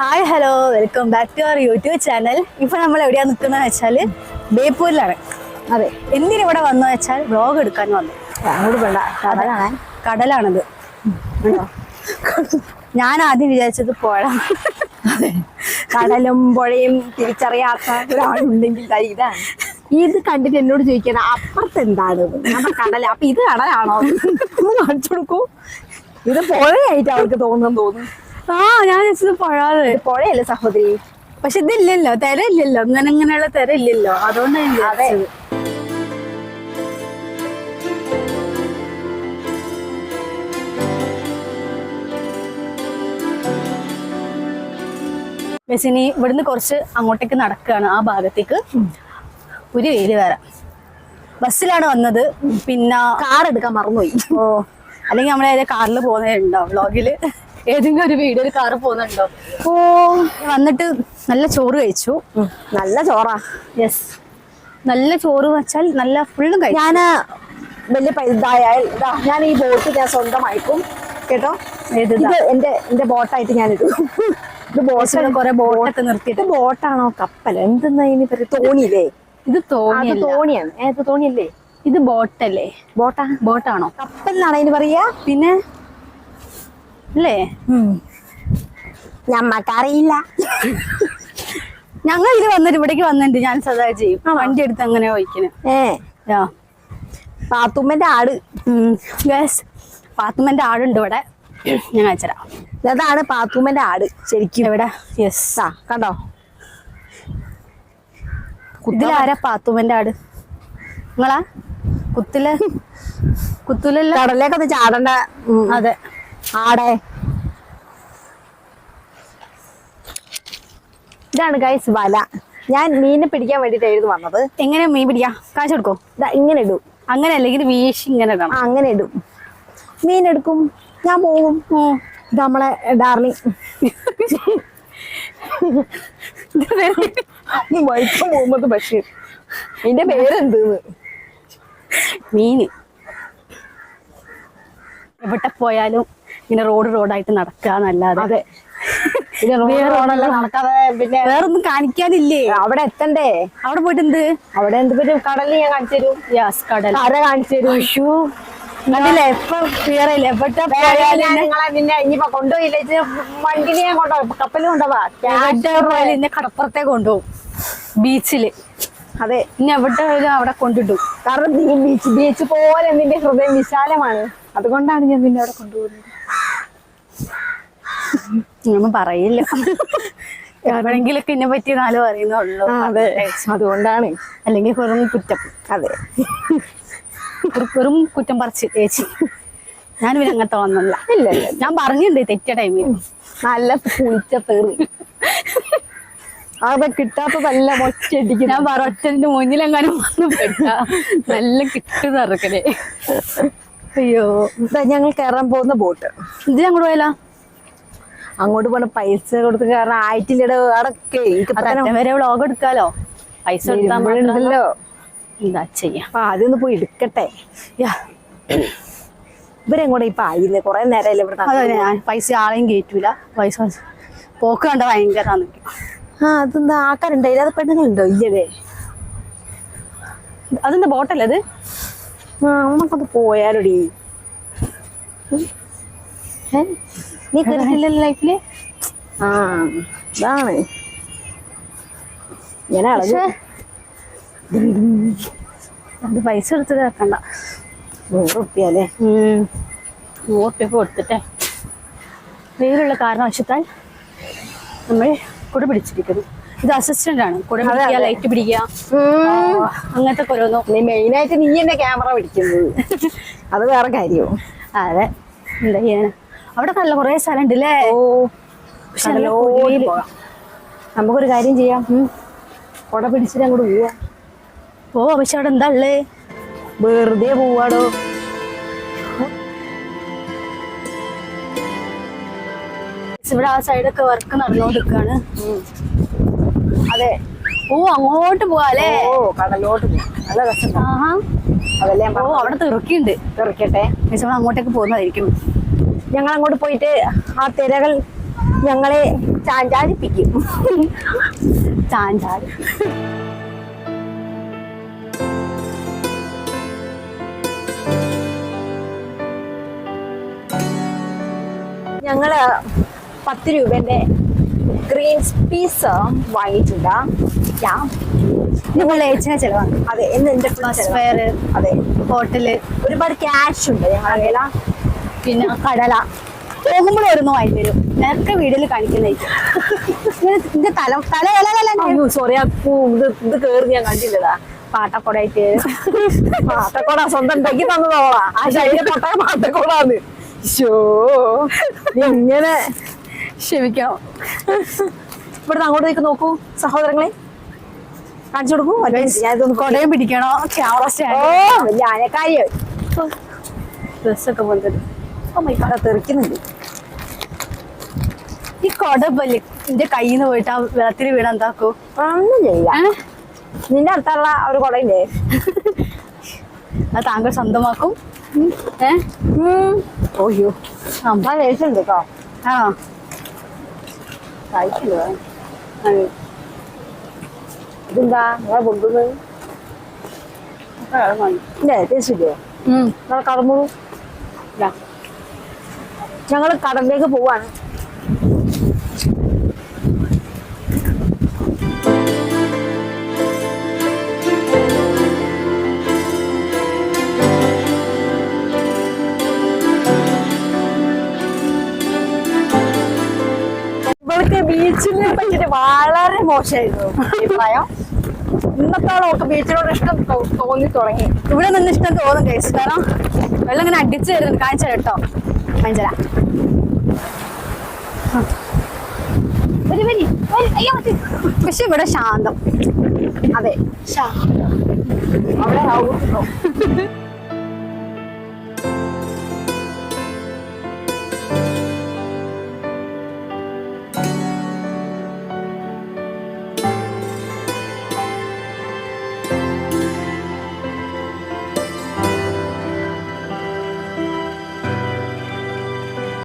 Hi hello welcome back to our YouTube channel ഇപ്പൊ നമ്മൾ എവിടെയാ നിൽക്കുന്നത് വെച്ചാൽ ബേപ്പൂരിലാണ്. അതെ എന്തിനിവിടെ വന്നു വെച്ചാൽ വ്ളോഗ് എടുക്കാൻ വന്നു. അങ്ങോട്ട് വേണ്ട കട കാണാൻ കടലാണത്? ഞാൻ ആദ്യം വിചാരിച്ചത് പുഴ. കടലും പുഴയും തിരിച്ചറിയാത്ത ഒരാളുണ്ടെങ്കിൽ ഇതാണ്. ഇത് കണ്ടിട്ട് എന്നോട് ചോദിക്കണം അപ്പുറത്ത് എന്താണ്? നമ്മുടെ കടല. അപ്പൊ ഇത് കടലാണോ? ഒന്ന് കാണിച്ചു കൊടുക്കൂ. ഇത് പുഴയായിട്ട് അവർക്ക് തോന്നുന്നു തോന്നുന്നു. ആ ഞാൻ വെച്ചത് പുഴ ഇത് പുഴയല്ലേ സഹോദരി? പക്ഷെ ഇതില്ലല്ലോ തിര ഇല്ലല്ലോ ഇങ്ങനെ ഇങ്ങനെയുള്ള തിര ഇല്ലല്ലോ അതുകൊണ്ടാണ് മെസ്സിനി വിചാരിച്ചത്. ഇവിടുന്ന് കുറച്ച് അങ്ങോട്ടേക്ക് നടക്കുകയാണ് ആ ഭാഗത്തേക്ക്. ഒരു വേര് വരാം ബസ്സിലാണ് വന്നത്. പിന്നെ കാർ എടുക്കാൻ മറന്നുപോയി. ഓ അല്ലെങ്കിൽ നമ്മളെ ഏതെങ്കിലും കാറിൽ പോകുന്നതുണ്ടോ വ്ളോഗിൽ ഏതെങ്കിലും ഒരു വീഡിയോയിൽ കാറ് പോകുന്നുണ്ടോ? ഓ വന്നിട്ട് നല്ല ചോറ് കഴിച്ചു. നല്ല ചോറാ. യെസ് നല്ല ചോറ് വെച്ചാൽ നല്ല ഫുള്ളും കഴിച്ചു ഞാൻ വലിയ ഇതായാൽ ഇതാ ഞാൻ ഈ ബോട്ട് ഞാൻ സ്വന്തമായിക്കും കേട്ടോ? ഇത് എന്റെ എന്റെ ബോട്ടായിട്ട് ഞാൻ ഇടും ഇത് ബോട്ട് കുറെ ബോട്ടൊക്കെ നിർത്തിയിട്ട്. ബോട്ടാണോ കപ്പൽ? എന്തെന്നാ ഇനി പറയും തോണിയില്ലേ? ഇത് തോണി തോണിയാണ്. ഏത് തോണിയല്ലേ? ഇത് ബോട്ടല്ലേ? ബോട്ടാ. ബോട്ടാണോ? കപ്പലിനാണ് അതിന് പറയാ? പിന്നെ? അല്ലേ? ഞമ്മക്കറിയില്ല. ഞങ്ങൾ ഇത് വന്നിട്ട് ഇവിടേക്ക് വന്നിട്ട് ഞാൻ സദാ ചെയ്യും. വണ്ടി എടുത്ത് അങ്ങനെ വയ്ക്കണേ ഏ. പാത്തുമ്മന്റെ ആട്. യെസ് പാത്തുമ്മന്റെ ആടുണ്ട് ഇവിടെ. ഞാൻ അയച്ചരാം അതാണ് പാത്തുമ്മന്റെ ആട്. ശരിക്കും. ഇവിടെ യെസ് ആ കണ്ടോ? ഇതിലാരാ പാത്തുമ്മന്റെ ആട്? നിങ്ങളാ? കുത്തിൽ? കുത്തുലല്ല? കടലേക്കൊന്ന് ചാടണ്ട. അതെ. ആടെ. ഇതാണ് ഗൈസ് വല. ഞാൻ മീനെ പിടിക്കാൻ വേണ്ടിട്ടായിരുന്നു വന്നത്. എങ്ങനെ മീൻ പിടിക്കാം? കാശ് കൊടുക്കോ? ഇങ്ങനെ ഇടും. അങ്ങനെ അല്ലെങ്കിൽ വീശി ഇങ്ങനെ ഇടണം. അങ്ങനെ ഇടും. മീൻ എടുക്കും. ഞാൻ പോകും ഇത് നമ്മളെ ഡാർലിംഗ്. വൈക്കം മുഹമ്മദ് ബഷീർ എന്റെ പേരെന്ത് മീന് എവിടെ പോയാലും ഇങ്ങനെ റോഡ് റോഡായിട്ട് നടക്കുക എന്നല്ലാതെ. റോഡല്ല നടക്കാതെ പിന്നെ വേറൊന്നും കാണിക്കാനില്ലേ? അവിടെ എത്തണ്ടേ? അവിടെ പോയിട്ട് എന്ത് അവിടെ എന്ത് പറ്റും കടലിൽ ഞാൻ കാണിച്ചു തരും. യാസ് കടൽ. കര കാണിച്ചു തരും. കണ്ടില്ലേ? എപ്പൊ ക്ലിയർ ആയില്ലേ എവിടെ നിങ്ങളെ പിന്നെ ഇനിയിപ്പോ കൊണ്ടുപോയില്ലേ? ഇത് വണ്ടിയിൽ ഞാൻ കൊണ്ടുപോകും കൊണ്ടുപോവാ. കടപ്പുറത്തെ ബീച്ചിൽ. അതെ. ഇനി എവിടെ അവിടെ കൊണ്ടിടും. കാരണം ബീച്ച് ബീച്ച് പോലെ നിന്റെ ഹൃദയം വിശാലമാണ്. അതുകൊണ്ടാണ് ഞാൻ നിന്നെ അവിടെ കൊണ്ടുപോകുന്നത്. ഒന്നും പറയില്ല. എവിടെങ്കിലൊക്കെ എന്നെ പറ്റി നാല് പറയുന്നുള്ളൂ. അതെ. അതുകൊണ്ടാണ്. അല്ലെങ്കിൽ വെറും കുറ്റം. അതെ. വെറു- കുറ്റം പറിച്ച് ചേച്ചി ഞാൻ പിന്നെ അങ്ങനത്തെ തോന്നുന്നില്ല ഇല്ല ഇല്ല. ഞാൻ പറഞ്ഞിട്ടുണ്ട് തെറ്റ ടൈമിൽ നല്ല കുളിച്ച പേറി അത് കിട്ടാത്തതല്ല മൊച്ചടിക്കുന്നു ഞാൻ പറ ഒറ്റന്റെ മുന്നിലെങ്ങാനും വന്നു പെട്ട നല്ല കിട്ടു ഇറക്കലേ അയ്യോ. ഞങ്ങൾ കയറാൻ പോകുന്ന ബോട്ട്. ഇത് ഞങ്ങൾ പോയാലോ? അങ്ങോട്ട് പോണ പൈസ കൊടുത്ത് കാരണം ആയിട്ടില്ലട അടക്കെ വരെ വ്ളോഗ് എടുക്കാലോ? പൈസ ഉണ്ടല്ലോ. എന്താ ചെയ്യാ? അപ്പൊ ആദ്യം പോയി എടുക്കട്ടെ. ഇവരെങ്ങോട്ട് ഇപ്പൊ ആയില്ലേ കൊറേ നേരമല്ലേ ഇവിടെ പൈസ ആളെയും കയറ്റൂല പൈസ പോക്ക് കണ്ട ഭയങ്കര ആ അതെന്താ? ആൾക്കാരുണ്ടോ അത് പെണ്ണുങ്ങളുണ്ടോ? ഇല്ലേ അതെന്താ ബോട്ടല്ലേ അത്? ആ നമുക്കൊന്ന് പോയാലോടി? നീ കയറിയില്ലല്ലോ ലൈഫിൽ ആ ഇതാണ്. ഇങ്ങനെ അളവ് അത് പൈസ എടുത്തിട്ട് വെക്കണ്ട നൂറ് റുപ്യ അല്ലേ. നൂറ് റുപ്യ കൊടുത്തിട്ടേ വെയിലുള്ള കാരണവശത്താൽ നമ്മൾ കുട പിടിച്ചിരിക്കുന്നു. ഇത് അസിസ്റ്റന്റ് ആണ്. കുട പിടിക്കുക ലൈറ്റ് പിടിക്കുക. അങ്ങനത്തെ ഓരോന്നും. നീ മെയിനായിട്ട് നീ എന്നെ ക്യാമറ പിടിക്കുന്നു അത് വേറെ കാര്യവും. അതെ. എന്താ ചെയ്യാനാ അവിടെ നല്ല കുറെ സ്ഥലം ഉണ്ട് അല്ലേ ഓ പക്ഷെ. നമുക്കൊരു കാര്യം ചെയ്യാം. കൊട പിടിച്ചിട്ട് അങ്ങോട്ട് പോവാ. ഓ പക്ഷെ അവിടെ എന്താ ഉള്ളേ? വെറുതെ പോവാടോ. ഇവിടെ ആ സൈഡൊക്കെ വർക്ക് നടന്നോണ്ടിരിക്കാണ്. അതെ. ഓ അങ്ങോട്ട് പോവാല്ലേ? ഓ കടലോട്ട് പോവാം. നല്ല രസം അതല്ലേ ഓ അവിടെ തെറുക്കിണ്ട് തിറക്കട്ടെ അങ്ങോട്ടേക്ക് പോകുന്നതായിരിക്കും. ഞങ്ങൾ അങ്ങോട്ട് പോയിട്ട് ആ തിരകൾ ഞങ്ങളെ ചാഞ്ചാരിപ്പിക്കും ചാഞ്ചാരി ഞങ്ങൾ പത്ത് രൂപന്റെ ഗ്രീൻ പീസ് വാങ്ങിയിട്ടുണ്ട്. നിങ്ങൾ ഏച്ചിനെ ചെലവാണ്. അതെ എന്ന് എന്റെ അതെ. ഹോട്ടൽ ഒരുപാട് ക്യാഷ് ഉണ്ട് ഞങ്ങളുടെ പിന്നെ കടല. പോകുമ്പോൾ ഓരോന്ന് വാങ്ങി തരും നേരത്തെ വീഡിയോയിൽ കാണിക്കുന്നതായിരിക്കും തല തല സോറി ഇത് ഇത് കേറി ഞാൻ കണ്ടില്ലടാ പാട്ടക്കൊടായിട്ട്. പാട്ടക്കോട സ്വന്തം ഉണ്ടാക്കി തന്നതോളാ. ആ ശരീരം പൊട്ട പാട്ടക്കോടാന്ന്. ഷോ ഇങ്ങനെ ക്ഷമിക്കണം ഇവിടുന്ന് അങ്ങോട്ട് നിൽക്ക് നോക്കൂ സഹോദരങ്ങളെ. കാണിച്ചു കൊടുക്കൂ ഞാനിതൊന്ന് കൊടയും പിടിക്കണോ? ക്യാമറ ഓ സ്റ്റാൻഡ് വലിയ ആനക്കാരിയായി. ഡ്രസ്സൊക്കെ പോലത്തെ ഓ തെറിക്കുന്നുണ്ട്. ഈ കൊട പോലെ എന്റെ കയ്യിൽ നിന്ന് പോയിട്ട് ആ വെള്ളത്തിൽ വീണ എന്താക്കൂ? ഒന്നും ചെയ്യില്ല നിന്റെ അടുത്തുള്ള ഒരു കുടയില്ലേ? അത് താങ്കൾ സ്വന്തമാക്കും? ഓയ്യോ അമ്മ വേസ്റ്റ് കേട്ടോ ആ കഴിക്കില്ല. ഇതെന്താ? നിങ്ങളെ കൊണ്ടുവന്നത്. ഇല്ലേ? ടേസ്റ്റ് ഇല്ലേ? കടന്നു ഇതാ. ഞങ്ങൾ കടലിലേക്ക് പോവാണ്. ഇവൾക്ക് ബീച്ചിനെ വളരെ മോശമായിരുന്നു. അഭിപ്രായം ഇന്നത്തോളം ഒക്കെ ബീച്ചിനോട് ഇഷ്ടം തോന്നി തുടങ്ങി. ഇവിടെ നിന്ന് ഇഷ്ടം തോന്നും കേസ് കാരണം വെള്ളം ഇങ്ങനെ അടിച്ചു തരുന്നുണ്ട് കാണിച്ചാൽ കേട്ടോ. കാണിച്ചരാ വരി വരി വരി. അയ്യോ മതി. പക്ഷെ ഇവിടെ ശാന്തം. അതെ ശാന്തം. അവിടെ